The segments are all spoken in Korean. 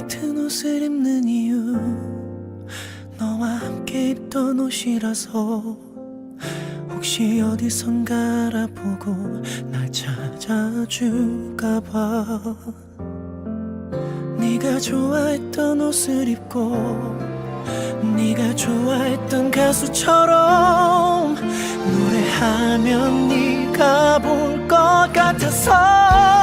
같은 옷을 입는 이유 너와 함께 입던 옷이라서 혹시 어디선가 알아보고 날 찾아줄까봐. 네가 좋아했던 옷을 입고 네가 좋아했던 가수처럼 노래하면 네가 볼 것 같아서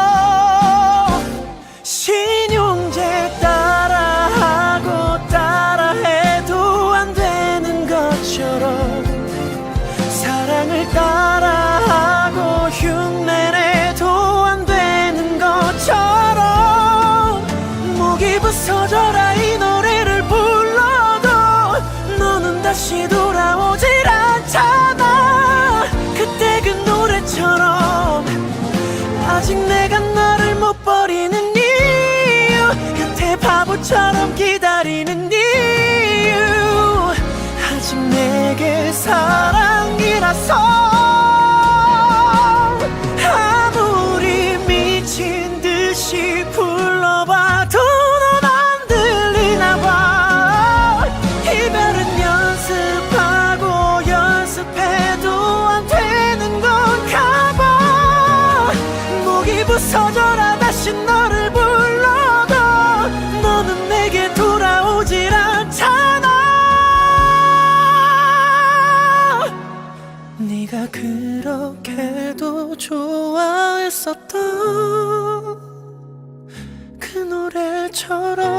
서져라 이 노래를 불러도 너는 다시 돌아오질 않잖아. 그때 그 노래처럼 아직 내가 너를 못 버리는 이유 곁에 바보처럼 기다리는 이유. 아직 내게 사랑이라서 부서져라 다시 너를 불러도 너는 내게 돌아오질 않잖아. 네가 그렇게도 좋아했었던 그 노래처럼